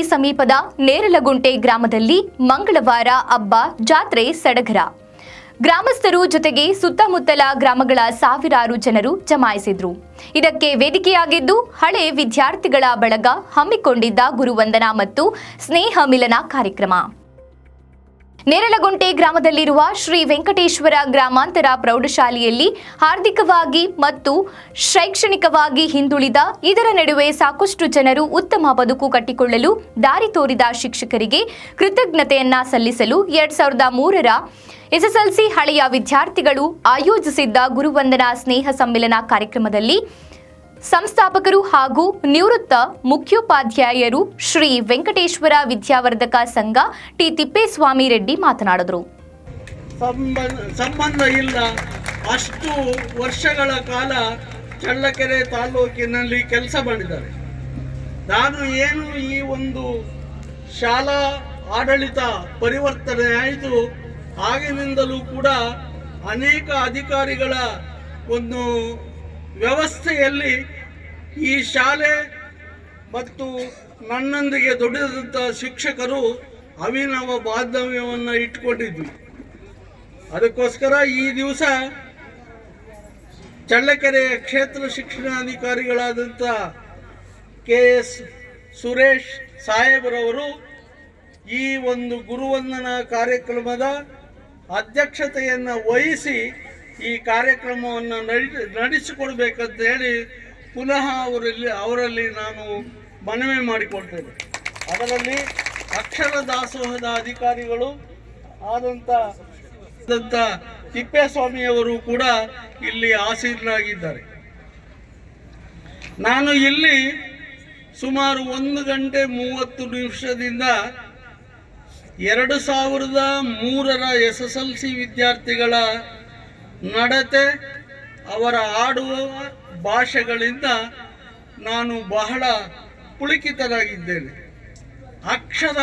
ಸಮೀಪದ ನೇರಲಗುಂಟೆ ಗ್ರಾಮದಲ್ಲಿ ಮಂಗಳವಾರ ಹಬ್ಬ ಜಾತ್ರೆ ಸಡಗರ. ಗ್ರಾಮಸ್ಥರು ಜೊತೆಗೆ ಸುತ್ತಮುತ್ತಲ ಗ್ರಾಮಗಳ ಸಾವಿರಾರು ಜನರು ಜಮಾಯಿಸಿದ್ರು. ಇದಕ್ಕೆ ವೇದಿಕೆಯಾಗಿದ್ದು ಹಳೆ ವಿದ್ಯಾರ್ಥಿಗಳ ಬಳಗ ಹಮ್ಮಿಕೊಂಡಿದ್ದ ಗುರುವಂದನಾ ಮತ್ತು ಸ್ನೇಹ ಮಿಲನ ಕಾರ್ಯಕ್ರಮ. ನೇರಲಗುಂಟೆ ಗ್ರಾಮದಲ್ಲಿರುವ ಶ್ರೀ ವೆಂಕಟೇಶ್ವರ ಗ್ರಾಮಾಂತರ ಪ್ರೌಢಶಾಲೆಯಲ್ಲಿ ಆರ್ಥಿಕವಾಗಿ ಮತ್ತು ಶೈಕ್ಷಣಿಕವಾಗಿ ಹಿಂದುಳಿದ ಇದರ ನಡುವೆ ಸಾಕಷ್ಟು ಜನರು ಉತ್ತಮ ಬದುಕು ಕಟ್ಟಿಕೊಳ್ಳಲು ದಾರಿ ತೋರಿದ ಶಿಕ್ಷಕರಿಗೆ ಕೃತಜ್ಞತೆಯನ್ನ ಸಲ್ಲಿಸಲು ಎರಡ್ ಸಾವಿರದ ಮೂರರ ಎಸ್ಎಸ್ಎಲ್ಸಿ ಹಳೆಯ ವಿದ್ಯಾರ್ಥಿಗಳು ಆಯೋಜಿಸಿದ್ದ ಗುರುವಂದನಾ ಸ್ನೇಹ ಸಮ್ಮೇಳನ ಕಾರ್ಯಕ್ರಮದಲ್ಲಿ ಸಂಸ್ಥಾಪಕರು ಹಾಗೂ ನಿವೃತ್ತ ಮುಖ್ಯೋಪಾಧ್ಯಾಯರು ಶ್ರೀ ವೆಂಕಟೇಶ್ವರ ವಿದ್ಯಾವರ್ಧಕ ಸಂಘ ಟಿ ತಿಪ್ಪೇಸ್ವಾಮಿ ರೆಡ್ಡಿ ಮಾತನಾಡಿದರು. ಸಂಬಂಧ ಇಲ್ಲ. ಅಷ್ಟು ವರ್ಷಗಳ ಕಾಲ ಚಳ್ಳಕೆರೆ ತಾಲೂಕಿನಲ್ಲಿ ಕೆಲಸ ಮಾಡಿದ್ದಾರೆ. ನಾನು ಏನು ಈ ಒಂದು ಶಾಲಾ ಆಡಳಿತ ಪರಿವರ್ತನೆ ಆಯಿತು, ಆಗಿನಿಂದಲೂ ಕೂಡ ಅನೇಕ ಅಧಿಕಾರಿಗಳ ಒಂದು ವ್ಯವಸ್ಥೆಯಲ್ಲಿ ಈ ಶಾಲೆ ಮತ್ತು ನನ್ನೊಂದಿಗೆ ದುಡಿದಂಥ ಶಿಕ್ಷಕರು ಅವಿನವ ಬಾಂಧವ್ಯವನ್ನು ಇಟ್ಕೊಂಡಿದ್ವಿ. ಅದಕ್ಕೋಸ್ಕರ ಈ ದಿವಸ ಚಳ್ಳಕೆರೆಯ ಕ್ಷೇತ್ರ ಶಿಕ್ಷಣಾಧಿಕಾರಿಗಳಾದಂಥ ಕೆ ಎಸ್ ಸುರೇಶ್ ಸಾಹೇಬ್ರವರು ಈ ಒಂದು ಗುರುವಂದನಾ ಕಾರ್ಯಕ್ರಮದ ಅಧ್ಯಕ್ಷತೆಯನ್ನು ವಹಿಸಿ ಈ ಕಾರ್ಯಕ್ರಮವನ್ನು ನಡೆ, ನಡೆಸಿಕೊಡ್ಬೇಕಂತ ಹೇಳಿ ಪುನಃ ಅವರಲ್ಲಿ ಅವರಲ್ಲಿ ನಾನು ಮನವಿ ಮಾಡಿಕೊಳ್ತೇನೆ. ಅದರಲ್ಲಿ ಅಕ್ಷರ ದಾಸೋಹದ ಅಧಿಕಾರಿಗಳು ಆದಂಥ ತಿಪ್ಪೇಸ್ವಾಮಿಯವರು ಕೂಡ ಇಲ್ಲಿ ಆಸೀನರಾಗಿದ್ದಾರೆ ನಾನು ಇಲ್ಲಿ ಸುಮಾರು ಒಂದು ಗಂಟೆ ಮೂವತ್ತು ನಿಮಿಷದಿಂದ ಎರಡು ಸಾವಿರದ ಮೂರರ ಎಸ್ ಎಸ್ ಎಲ್ ಸಿ ವಿದ್ಯಾರ್ಥಿಗಳ ನಡತೆ ಅವರ ಆಡುವ ಭಾಷೆಗಳಿಂದ ನಾನು ಬಹಳ ಪುಳಿಕಿತರಾಗಿದ್ದೇನೆ ಅಕ್ಷರ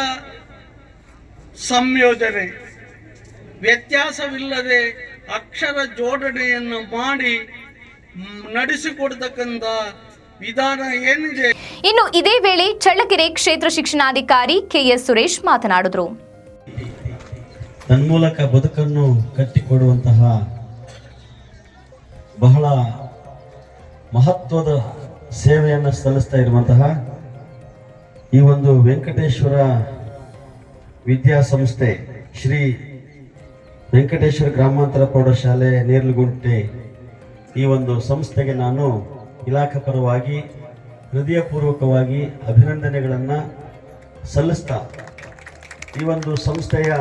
ಸಂಯೋಜನೆ ವ್ಯತ್ಯಾಸವಿಲ್ಲದೆ ಅಕ್ಷರ ಜೋಡಣೆಯನ್ನು ಮಾಡಿ ನಡೆಸಿಕೊಡ್ತಕ್ಕಂಥ ವಿಧಾನ ಏನಿದೆ? ಇನ್ನು ಇದೇ ವೇಳೆ ಚಳ್ಳಕೆರೆ ಕ್ಷೇತ್ರ ಶಿಕ್ಷಣಾಧಿಕಾರಿ ಕೆ ಎಸ್ ಸುರೇಶ್ ಮಾತನಾಡಿದರು. ತನ್ಮೂಲಕ ಬದುಕನ್ನು ಕಟ್ಟಿಕೊಡುವಂತಹ ಬಹಳ ಮಹತ್ವದ ಸೇವೆಯನ್ನು ಸಲ್ಲಿಸ್ತಾ ಇರುವಂತಹ ಈ ಒಂದು ವೆಂಕಟೇಶ್ವರ ವಿದ್ಯಾಸಂಸ್ಥೆ ಶ್ರೀ ವೆಂಕಟೇಶ್ವರ ಗ್ರಾಮಾಂತರ ಪ್ರೌಢಶಾಲೆ ನೇರ್ಲುಗುಂಟೆ ಈ ಒಂದು ಸಂಸ್ಥೆಗೆ ನಾನು ಇಲಾಖಾ ಪರವಾಗಿ ಹೃದಯಪೂರ್ವಕವಾಗಿ ಅಭಿನಂದನೆಗಳನ್ನು ಸಲ್ಲಿಸ್ತಾ ಈ ಒಂದು ಸಂಸ್ಥೆಯ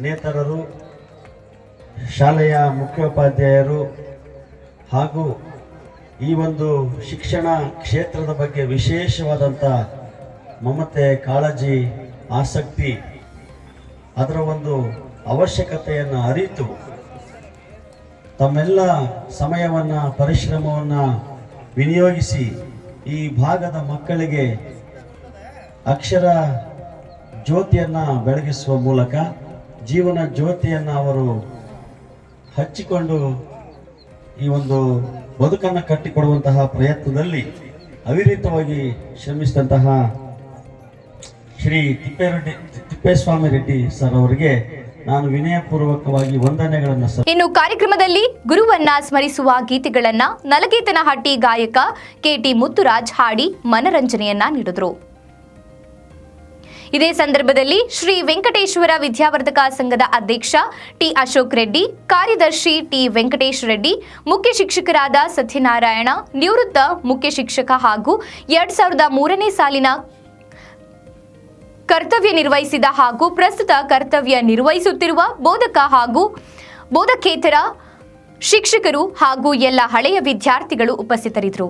ನೇತರರು, ಶಾಲೆಯ ಮುಖ್ಯೋಪಾಧ್ಯಾಯರು ಹಾಗೂ ಈ ಒಂದು ಶಿಕ್ಷಣ ಕ್ಷೇತ್ರದ ಬಗ್ಗೆ ವಿಶೇಷವಾದಂಥ ಮಮತೆ, ಕಾಳಜಿ, ಆಸಕ್ತಿ, ಅದರ ಒಂದು ಅವಶ್ಯಕತೆಯನ್ನು ಅರಿತು ತಮ್ಮೆಲ್ಲ ಸಮಯವನ್ನು, ಪರಿಶ್ರಮವನ್ನು ವಿನಿಯೋಗಿಸಿ ಈ ಭಾಗದ ಮಕ್ಕಳಿಗೆ ಅಕ್ಷರ ಜ್ಯೋತಿಯನ್ನು ಬೆಳಗಿಸುವ ಮೂಲಕ ಜೀವನ ಜ್ಯೋತಿಯನ್ನು ಅವರು ಹಚ್ಚಿಕೊಂಡು ಈ ಒಂದು ಬದುಕನ್ನು ಕಟ್ಟಿಕೊಡುವಂತಹ ಪ್ರಯತ್ನದಲ್ಲಿ ಅವಿರತವಾಗಿ ಶ್ರಮಿಸಿದಂತಹ ಶ್ರೀ ತಿಪ್ಪೇರೆಡ್ಡಿ, ತಿಪ್ಪೇಸ್ವಾಮಿ ರೆಡ್ಡಿ ಸರ್ ಅವರಿಗೆ ನಾನು ವಿನಯಪೂರ್ವಕವಾಗಿ ವಂದನೆಗಳನ್ನು ಇನ್ನು ಕಾರ್ಯಕ್ರಮದಲ್ಲಿ ಗುರುವನ್ನ ಸ್ಮರಿಸುವ ಗೀತೆಗಳನ್ನ ನಲಗೇತನಹಟ್ಟಿ ಗಾಯಕ ಕೆಟಿ ಮುತ್ತುರಾಜ್ ಹಾಡಿ ಮನರಂಜನೆಯನ್ನ ನೀಡಿದರು. ಇದೇ ಸಂದರ್ಭದಲ್ಲಿ ಶ್ರೀ ವೆಂಕಟೇಶ್ವರ ವಿದ್ಯಾವರ್ಧಕ ಸಂಘದ ಅಧ್ಯಕ್ಷ ಟಿ ಅಶೋಕ್ ರೆಡ್ಡಿ, ಕಾರ್ಯದರ್ಶಿ ಟಿ ವೆಂಕಟೇಶ್ ರೆಡ್ಡಿ, ಮುಖ್ಯ ಶಿಕ್ಷಕರಾದ ಸತ್ಯನಾರಾಯಣ, ನಿವೃತ್ತ ಮುಖ್ಯ ಶಿಕ್ಷಕ ಹಾಗೂ ಎರಡ್ ಸಾವಿರದ ಮೂರನೇ ಸಾಲಿನ ಕರ್ತವ್ಯ ನಿರ್ವಹಿಸಿದ ಹಾಗೂ ಪ್ರಸ್ತುತ ಕರ್ತವ್ಯ ನಿರ್ವಹಿಸುತ್ತಿರುವ ಬೋಧಕ ಹಾಗೂ ಬೋಧಕೇತರ ಶಿಕ್ಷಕರು ಹಾಗೂ ಎಲ್ಲ ಹಳೆಯ ವಿದ್ಯಾರ್ಥಿಗಳು ಉಪಸ್ಥಿತರಿದ್ದರು.